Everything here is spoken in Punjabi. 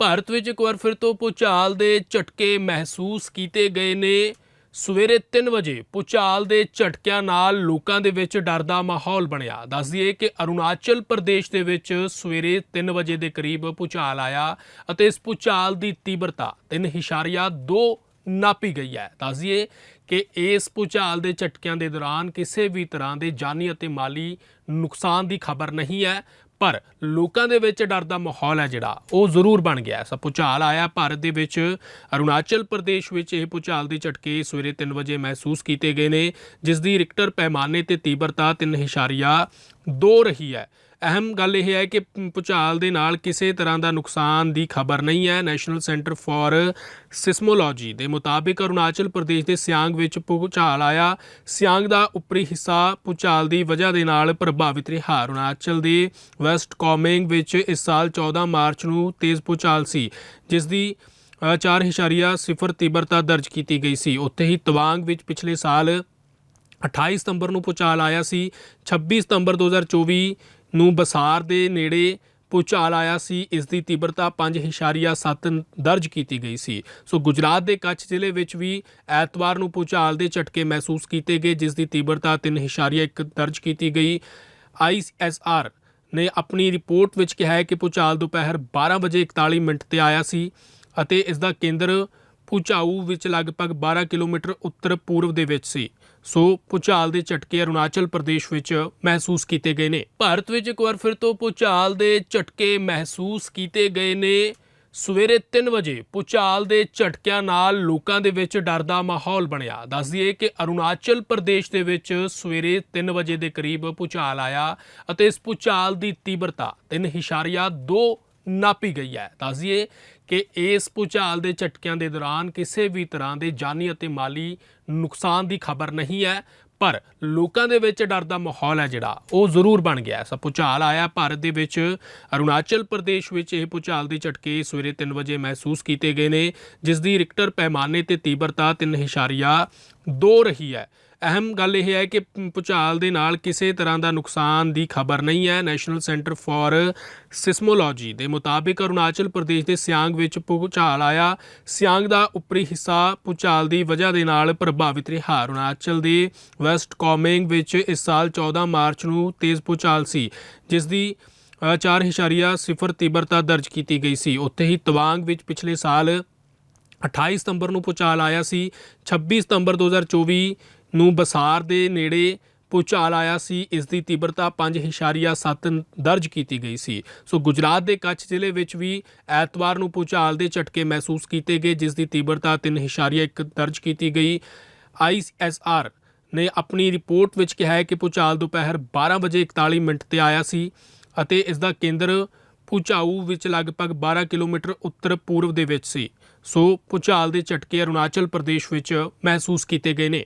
ਭਾਰਤ ਵਿੱਚ ਇੱਕ ਵਾਰ ਫਿਰ ਤੋਂ ਭੂਚਾਲ ਦੇ ਝਟਕੇ ਮਹਿਸੂਸ ਕੀਤੇ ਗਏ ਨੇ। ਸਵੇਰੇ 3 ਵਜੇ ਭੂਚਾਲ ਦੇ ਝਟਕਿਆਂ ਨਾਲ ਲੋਕਾਂ ਦੇ ਵਿੱਚ ਡਰ ਦਾ ਮਾਹੌਲ ਬਣਿਆ। ਦੱਸ ਦਈਏ ਕਿ ਅਰੁਣਾਚਲ ਪ੍ਰਦੇਸ਼ ਦੇ ਵਿੱਚ ਸਵੇਰੇ 3 ਵਜੇ ਦੇ ਕਰੀਬ ਭੂਚਾਲ ਆਇਆ ਅਤੇ ਇਸ ਭੂਚਾਲ ਦੀ ਤੀਬਰਤਾ 3.2 ਨਾਪੀ ਗਈ ਹੈ। ਦੱਸ ਦਈਏ ਕਿ ਇਸ ਭੂਚਾਲ ਦੇ ਝਟਕਿਆਂ ਦੇ ਦੌਰਾਨ ਕਿਸੇ ਵੀ ਤਰ੍ਹਾਂ ਦੇ ਜਾਨੀ ਅਤੇ ਮਾਲੀ ਨੁਕਸਾਨ ਦੀ ਖਬਰ ਨਹੀਂ ਹੈ। ਪਰ ਲੋਕਾਂ ਦੇ ਵਿੱਚ ਡਰ ਦਾ ਮਾਹੌਲ ਹੈ ਜਿਹੜਾ, ਉਹ ਜ਼ਰੂਰ ਬਣ ਗਿਆ ਸਭ ਭੂਚਾਲ ਆਇਆ ਭਾਰਤ ਦੇ ਵਿੱਚ, ਅਰੁਣਾਚਲ ਪ੍ਰਦੇਸ਼ ਵਿੱਚ ਇਹ ਭੂਚਾਲ ਦੇ ਝਟਕੇ ਸਵੇਰੇ 3 ਵਜੇ ਮਹਿਸੂਸ ਕੀਤੇ ਗਏ ਨੇ ਜਿਸ ਦੀ ਰਿਕਟਰ ਪੈਮਾਨੇ ਤੇ ਤੀਬਰਤਾ 3.2 ਰਹੀ ਹੈ। ਅਹਿਮ ਗੱਲ ਇਹ ਹੈ ਕਿ ਭੂਚਾਲ ਦੇ ਨਾਲ ਕਿਸੇ ਤਰ੍ਹਾਂ ਦਾ ਨੁਕਸਾਨ ਦੀ ਖਬਰ ਨਹੀਂ ਹੈ। ਨੈਸ਼ਨਲ ਸੈਂਟਰ ਫਾਰ ਸਿਸਮੋਲੋਜੀ ਦੇ ਮੁਤਾਬਿਕ ਅਰੁਣਾਚਲ ਪ੍ਰਦੇਸ਼ ਦੇ ਸਿਆਂਗ ਵਿੱਚ ਭੂਚਾਲ ਆਇਆ। ਸਿਆਂਗ ਦਾ ਉੱਪਰੀ ਹਿੱਸਾ ਭੂਚਾਲ ਦੀ ਵਜ੍ਹਾ ਦੇ ਨਾਲ ਪ੍ਰਭਾਵਿਤ ਰਿਹਾ। ਅਰੁਣਾਚਲ ਦੇ ਵੈਸਟ ਕਾਮਿੰਗ ਵਿੱਚ ਇਸ ਸਾਲ 14 ਮਾਰਚ ਨੂੰ ਤੇਜ਼ ਭੂਚਾਲ ਸੀ ਜਿਸ ਦੀ ਅ, 4.0 ਤੀਬਰਤਾ ਦਰਜ ਕੀਤੀ ਗਈ ਸੀ। ਉੱਥੇ ਹੀ ਤਵਾਂਗ ਵਿੱਚ ਪਿਛਲੇ ਸਾਲ 28 ਸਤੰਬਰ ਨੂੰ ਭੂਚਾਲ ਆਇਆ ਸੀ। 26 ਸਤੰਬਰ 2024 ਨੂੰ ਬਸਾਰ ਦੇ ਨੇੜੇ ਭੂਚਾਲ ਆਇਆ ਸੀ। ਇਸ ਦੀ ਤੀਬਰਤਾ 5.7 ਦਰਜ ਕੀਤੀ ਗਈ ਸੀ। ਸੋ ਗੁਜਰਾਤ ਦੇ ਕੱਛ ਜ਼ਿਲ੍ਹੇ ਵਿੱਚ ਵੀ ਐਤਵਾਰ ਨੂੰ ਭੂਚਾਲ ਦੇ ਝਟਕੇ ਮਹਿਸੂਸ ਕੀਤੇ ਗਏ, ਜਿਸ ਦੀ ਤੀਬਰਤਾ 3.1 ਦਰਜ ਕੀਤੀ ਗਈ। ਆਈਐਸਆਰ ਨੇ ਆਪਣੀ ਰਿਪੋਰਟ ਵਿੱਚ ਕਿਹਾ ਹੈ ਕਿ ਭੂਚਾਲ ਦੁਪਹਿਰ 12 ਵਜੇ 41 ਮਿੰਟ ਤੇ ਆਇਆ ਸੀ ਅਤੇ ਇਸ ਦਾ ਕੇਂਦਰ ਭੂਚਾਊ ਵਿੱਚ ਲਗਭਗ 12 ਕਿਲੋਮੀਟਰ ਉੱਤਰ ਪੂਰਬ ਦੇ ਵਿੱਚ ਸੀ। ਸੋ ਭੂਚਾਲ ਦੇ ਝਟਕੇ ਅਰੁਣਾਚਲ ਪ੍ਰਦੇਸ਼ ਵਿੱਚ ਮਹਿਸੂਸ ਕੀਤੇ ਗਏ ਨੇ। ਭਾਰਤ ਵਿੱਚ ਇੱਕ ਵਾਰ ਫਿਰ ਤੋਂ ਭੂਚਾਲ ਦੇ ਝਟਕੇ ਮਹਿਸੂਸ ਕੀਤੇ ਗਏ ਨੇ। ਸਵੇਰੇ 3 ਵਜੇ ਭੂਚਾਲ ਦੇ ਝਟਕਿਆਂ ਨਾਲ ਲੋਕਾਂ ਦੇ ਵਿੱਚ ਡਰ ਦਾ ਮਾਹੌਲ ਬਣਿਆ। ਦੱਸ ਦਈਏ ਕਿ ਅਰੁਣਾਚਲ ਪ੍ਰਦੇਸ਼ ਦੇ ਵਿੱਚ ਸਵੇਰੇ 3 ਵਜੇ ਦੇ ਕਰੀਬ ਭੂਚਾਲ ਆਇਆ ਅਤੇ ਇਸ ਭੂਚਾਲ ਦੀ ਤੀਬਰਤਾ 3.2 ਨਾਪੀ ਗਈ ਹੈ। ਦੱਸਦੀਏ ਕਿ ਇਸ ਭੂਚਾਲ ਦੇ ਝਟਕਿਆਂ ਦੇ ਦੌਰਾਨ ਕਿਸੇ ਵੀ ਤਰ੍ਹਾਂ ਦੇ ਜਾਨੀ ਅਤੇ ਮਾਲੀ ਨੁਕਸਾਨ ਦੀ ਖਬਰ ਨਹੀਂ ਹੈ, ਪਰ ਲੋਕਾਂ ਦੇ ਵਿੱਚ ਡਰ ਦਾ ਮਾਹੌਲ ਹੈ ਜਿਹੜਾ, ਉਹ ਜ਼ਰੂਰ ਬਣ ਗਿਆ ਸਭ ਭੂਚਾਲ ਆਇਆ ਭਾਰਤ ਦੇ ਵਿੱਚ। ਅਰੁਣਾਚਲ ਪ੍ਰਦੇਸ਼ ਵਿੱਚ ਇਹ ਭੂਚਾਲ ਦੇ ਝਟਕੇ ਸਵੇਰੇ 3 ਵਜੇ ਮਹਿਸੂਸ ਕੀਤੇ ਗਏ ਨੇ, ਜਿਸ ਦੀ ਰਿਕਟਰ ਪੈਮਾਨੇ ਤੇ ਤੀਬਰਤਾ 3.2 ਰਹੀ ਹੈ। ਅਹਿਮ ਗੱਲ ਇਹ ਹੈ ਕਿ ਭੂਚਾਲ ਦੇ ਨਾਲ ਕਿਸੇ ਤਰ੍ਹਾਂ ਦਾ ਨੁਕਸਾਨ ਦੀ ਖਬਰ ਨਹੀਂ ਹੈ। ਨੈਸ਼ਨਲ ਸੈਂਟਰ ਫਾਰ ਸਿਸਮੋਲੋਜੀ ਦੇ ਮੁਤਾਬਿਕ ਅਰੁਣਾਚਲ ਪ੍ਰਦੇਸ਼ ਦੇ ਸਿਆਂਗ ਵਿੱਚ ਭੂਚਾਲ ਆਇਆ। ਸਿਆਂਗ ਦਾ ਉੱਪਰੀ ਹਿੱਸਾ ਭੂਚਾਲ ਦੀ ਵਜ੍ਹਾ ਦੇ ਨਾਲ ਪ੍ਰਭਾਵਿਤ ਰਿਹਾ। ਅਰੁਣਾਚਲ ਦੇ ਵੈਸਟ ਕਾਮਿੰਗ ਵਿੱਚ ਇਸ ਸਾਲ 14 ਮਾਰਚ ਨੂੰ ਤੇਜ਼ ਭੂਚਾਲ ਸੀ ਜਿਸ ਦੀ ਅ, 4.0 ਤੀਬਰਤਾ ਦਰਜ ਕੀਤੀ ਗਈ ਸੀ। ਉੱਥੇ ਹੀ ਤਵਾਂਗ ਵਿੱਚ ਪਿਛਲੇ ਸਾਲ 28 ਸਤੰਬਰ ਨੂੰ ਭੂਚਾਲ ਆਇਆ ਸੀ। 26 ਸਤੰਬਰ 2024 ਨੂੰ ਬਸਾਰ ਦੇ ਨੇੜੇ ਭੂਚਾਲ ਆਇਆ ਸੀ ਇਸ ਦੀ ਤੀਬਰਤਾ 5.7 ਦਰਜ ਕੀਤੀ ਗਈ ਸੀ। ਸੋ ਗੁਜਰਾਤ ਦੇ ਕੱਛ ਜ਼ਿਲ੍ਹੇ ਵਿੱਚ ਵੀ ਐਤਵਾਰ ਨੂੰ ਭੂਚਾਲ ਦੇ ਝਟਕੇ ਮਹਿਸੂਸ ਕੀਤੇ ਗਏ, ਜਿਸ ਦੀ ਤੀਬਰਤਾ 3.1 ਦਰਜ ਕੀਤੀ ਗਈ। ਆਈਐਸਆਰ ਨੇ ਆਪਣੀ ਰਿਪੋਰਟ ਵਿੱਚ ਕਿਹਾ ਹੈ ਕਿ ਭੂਚਾਲ ਦੁਪਹਿਰ 12 ਵਜੇ 41 ਮਿੰਟ ਤੇ ਆਇਆ ਸੀ ਅਤੇ ਇਸ ਦਾ ਕੇਂਦਰ ਭੂਚਾਊ ਵਿੱਚ ਲਗਭਗ 12 ਕਿਲੋਮੀਟਰ ਉੱਤਰ ਪੂਰਬ ਦੇ ਵਿੱਚ ਸੀ। ਸੋ ਭੂਚਾਲ ਦੇ ਝਟਕੇ ਅਰੁਣਾਚਲ ਪ੍ਰਦੇਸ਼ ਵਿੱਚ ਮਹਿਸੂਸ ਕੀਤੇ ਗਏ ਨੇ।